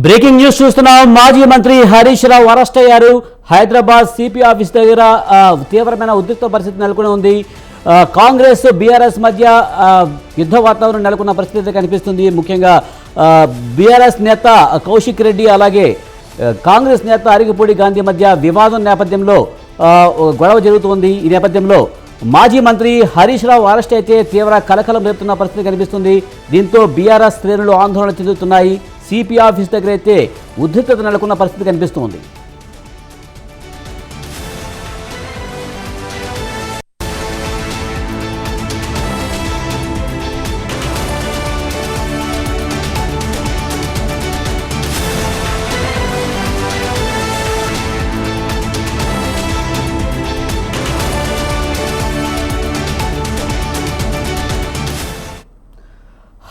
Breaking news చూస్తున్నాం. మాజీ మంత్రి హరీష్ రావు అరెస్ట్ అయ్యారు. హైదరాబాద్ సిపి ఆఫీస్ దగ్గర తీవ్రమైన ఉద్రిక్త పరిస్థితి నెలకొని ఉంది. కాంగ్రెస్ బీఆర్ఎస్ మధ్య యుద్ధ వాతావరణం నెలకొన్న పరిస్థితి కనిపిస్తుంది. ముఖ్యంగా బీఆర్ఎస్ నేత కౌశిక్ రెడ్డి అలాగే కాంగ్రెస్ నేత అరిగిపూడి గాంధీ మధ్య వివాదం నేపథ్యంలో గొడవ జరుగుతోంది. ఈ నేపథ్యంలో మాజీ మంత్రి హరీష్ రావు అరెస్ట్ అయితే తీవ్ర కలకలం రేపుతున్న పరిస్థితి కనిపిస్తుంది. దీంతో బీఆర్ఎస్ శ్రేణులు ఆందోళన చెందుతున్నాయి. సిపి ఆఫీస్ దగ్గర అయితే ఉద్రిక్తత నెలకొన్న పరిస్థితి కనిపిస్తోంది.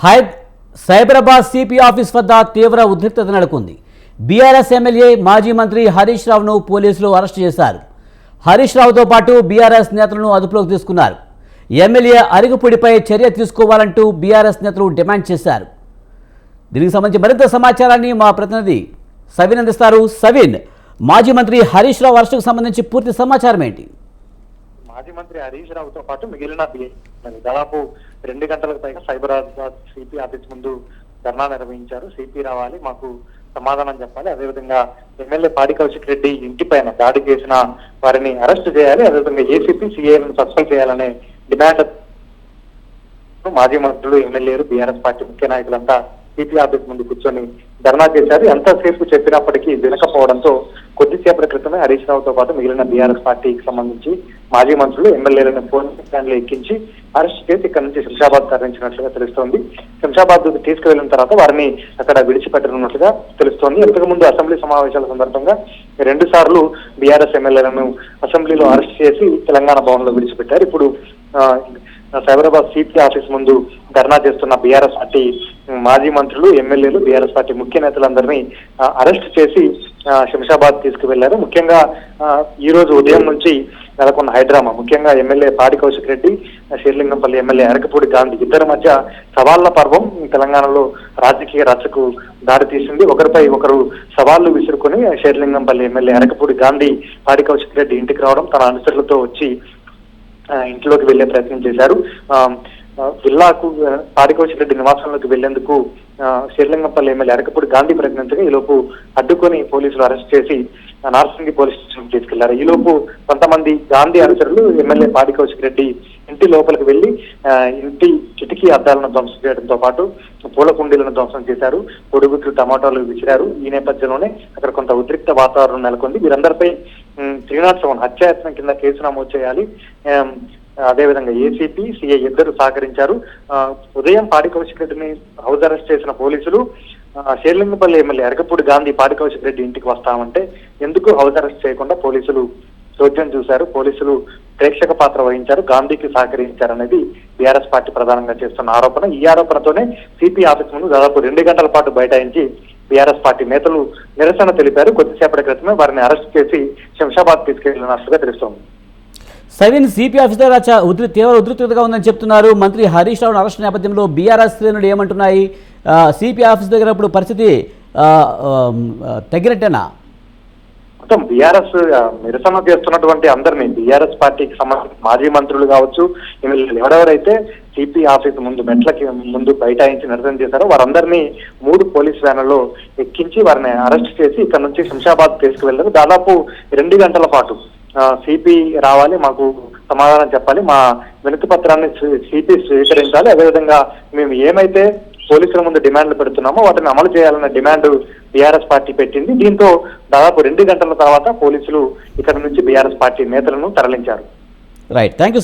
హై సైబరాబాద్ సిపి ఆఫీస్ వద్ద తీవ్ర ఉద్రిక్తత నెలకొంది. బీఆర్ఎస్ ఎమ్మెల్యే మాజీ మంత్రి హరీష్ రావును పోలీసులు అరెస్ట్ చేశారు. హరీష్ రావుతో పాటు బీఆర్ఎస్ నేతలను అదుపులోకి తీసుకున్నారు. ఎమ్మెల్యే అరుగుపుడిపై చర్య తీసుకోవాలంటూ బీఆర్ఎస్ నేతలు డిమాండ్ చేశారు. దీనికి సంబంధించి మరింత సమాచారాన్ని మా ప్రతినిధి సవిన్ అందిస్తారు సవిన్ మాజీ మంత్రి హరీష్ రావు అరెస్టుకు సంబంధించి పూర్తి సమాచారం ఏంటి మాజీ మంత్రి హరీష్ రావుతో పాటు మిగిలిన దాదాపు రెండు గంటలకు పైగా సైబరాబాద్ సిపి ఆఫీస్ ముందు ధర్నా నిర్వహించారు. సిపి రావాలి మాకు సమాధానం చెప్పాలి. అదేవిధంగా ఎమ్మెల్యే పాడి కౌశిక్ రెడ్డి ఇంటి పైన దాడి చేసిన వారిని అరెస్ట్ చేయాలి. అదేవిధంగా ఏసీపీ సిఐలను సస్పెండ్ చేయాలనే డిమాండ్ మాజీ మంత్రులు ఎమ్మెల్యేలు బీఆర్ఎస్ పార్టీ ముఖ్య నాయకులంతా సిపి ఆఫీస్ ముందు కూర్చొని ధర్నా చేశారు. ఎంతసేపు చెప్పినప్పటికీ వినకపోవడంతో కొద్దిసేపటి క్రితమే హరీష్ రావుతో పాటు మిగిలిన బీఆర్ఎస్ పార్టీకి సంబంధించి మాజీ మంత్రులు ఎమ్మెల్యేలను ఫోన్ స్టాండ్లో ఎక్కించి అరెస్ట్ చేసి ఇక్కడ నుంచి శంషాబాద్ తరలించినట్లుగా తెలుస్తోంది. శంషాబాద్ తీసుకువెళ్ళిన తర్వాత వారిని అక్కడ విడిచిపెట్టనున్నట్లుగా తెలుస్తోంది. ఇంతకు ముందు అసెంబ్లీ సమావేశాల సందర్భంగా రెండు సార్లు బీఆర్ఎస్ ఎమ్మెల్యేలను అసెంబ్లీలో అరెస్ట్ చేసి తెలంగాణ భవన్లో విడిచిపెట్టారు. ఇప్పుడు ఆ, సైబరాబాద్ సిపి ఆఫీస్ ముందు ధర్నా చేస్తున్న బీఆర్ఎస్ పార్టీ మాజీ మంత్రులు ఎమ్మెల్యేలు బీఆర్ఎస్ పార్టీ ముఖ్య నేతలందరినీ అరెస్ట్ చేసి శంషాబాద్ తీసుకువెళ్ళారు ముఖ్యంగా ఈ రోజు ఉదయం నుంచి నెలకొన్న హైడ్రామా ముఖ్యంగా ఎమ్మెల్యే పాడి కౌశిక్ రెడ్డి ఆ, షేర్లింగంపల్లి ఎమ్మెల్యే అరకపూడి గాంధీ ఇద్దరి మధ్య సవాళ్ళ పర్వం తెలంగాణలో రాజకీయ రచ్చకు దారి తీసింది. ఒకరిపై ఒకరు సవాళ్ళు విసురుకొని షేర్లింగంపల్లి ఎమ్మెల్యే అరకపూడి గాంధీ పాడి కౌశిక్ రెడ్డి ఇంటికి రావడం తన అనుచరులతో వచ్చి ఇంట్లోకి వెళ్ళే ప్రయత్నం చేశారు. ఆ, జిల్లాకు ఆ, రెడ్డి నివాసంలోకి వెళ్ళేందుకు శ్రీలింగంపల్లి ఎమ్మెల్యే అరకపూడి గాంధీ ప్రజ్ఞంతగా ఈలోపు అడ్డుకొని పోలీసులు అరెస్ట్ చేసి నార్సింగి పోలీస్ స్టేషన్ తీసుకెళ్ళారు. ఈలోపు కొంతమంది గాంధీ అనుచరులు ఎమ్మెల్యే పాడికౌశిక్ రెడ్డి ఇంటి లోపలికి వెళ్ళి ఇంటి కిటికీ అద్దాలను ధ్వంసం చేయడంతో పాటు పూల కుండీలను ధ్వంసం చేశారు. పొడుగుట్లు టమాటాలు విసిరారు. ఈ నేపథ్యంలోనే అక్కడ కొంత ఉద్రిక్త వాతావరణం నెలకొంది. వీరందరిపై త్రీ నాట్ సెవెన్ హత్యాయత్నం కింద కేసు నమోదు చేయాలి. అదేవిధంగా ఏసీపీ సిఐ ఇద్దరు సహకరించారు. ఉదయం పాడి కౌశిక్ రెడ్డిని హౌస్ అరెస్ట్ చేసిన పోలీసులు ఆ, షేర్లింగపల్లి ఎమ్మెల్యే అరకపూడి గాంధీ పాడి కౌశిక్ రెడ్డి ఇంటికి వస్తామంటే ఎందుకు హౌస్ అరెస్ట్ చేయకుండా పోలీసులు చోద్యం చూశారు? పోలీసులు ప్రేక్షక పాత్ర వహించారు. గాంధీకి సహకరించారనేది బీఆర్ఎస్ పార్టీ ప్రధానంగా చేస్తున్న ఆరోపణ. ఈ ఆరోపణతోనే సిపి ఆఫీస్ ముందు దాదాపు రెండు గంటల పాటు బైఠాయించి బీఆర్ఎస్ పార్టీ నేతలు నిరసన తెలిపారు. కొద్దిసేపటి క్రితమే వారిని అరెస్ట్ చేసి శంషాబాద్ తీసుకెళ్ళినట్లుగా తెలుస్తోంది. సవిన్ సిపి ఆఫీస్ దగ్గర ఉధృతి ఉద్రి తీవ్ర ఉద్రిక్తతగా ఉందని చెప్తున్నారు. మంత్రి హరీష్ రావు అరెస్ట్ నేపథ్యంలో బీఆర్ఎస్ శ్రేణులు ఏమంటున్నాయి? సిపి ఆఫీస్ దగ్గర ఇప్పుడు పరిస్థితి తగ్గినట్టేనా మొత్తం బీఆర్ఎస్ నిరసన చేస్తున్నటువంటి అందరినీ బీఆర్ఎస్ పార్టీకి సంబంధించిన మాజీ మంత్రులు కావచ్చు ఎమ్మెల్యేలు ఎవరెవరైతే సిపి ఆఫీస్ ముందు మెట్లకి ముందు బైఠాయించి నిరసన చేశారో వారందరినీ మూడు పోలీస్ వ్యాన్లలో ఎక్కించి వారిని అరెస్ట్ చేసి ఇక్కడ నుంచి శంషాబాద్ తీసుకువెళ్ళారు దాదాపు రెండు గంటల పాటు సిపి రావాలి మాకు సమాధానం చెప్పాలి మా వినతి పత్రాన్ని సిపి స్వీకరించాలి. అదేవిధంగా మేము ఏమైతే పోలీసుల ముందు డిమాండ్లు పెడుతున్నామో వాటిని అమలు చేయాలన్న డిమాండ్ బీఆర్ఎస్ పార్టీ పెట్టింది. దీంతో దాదాపు రెండు గంటల తర్వాత పోలీసులు ఇక్కడ నుంచి బీఆర్ఎస్ పార్టీ నేతలను తరలించారు. Right thank you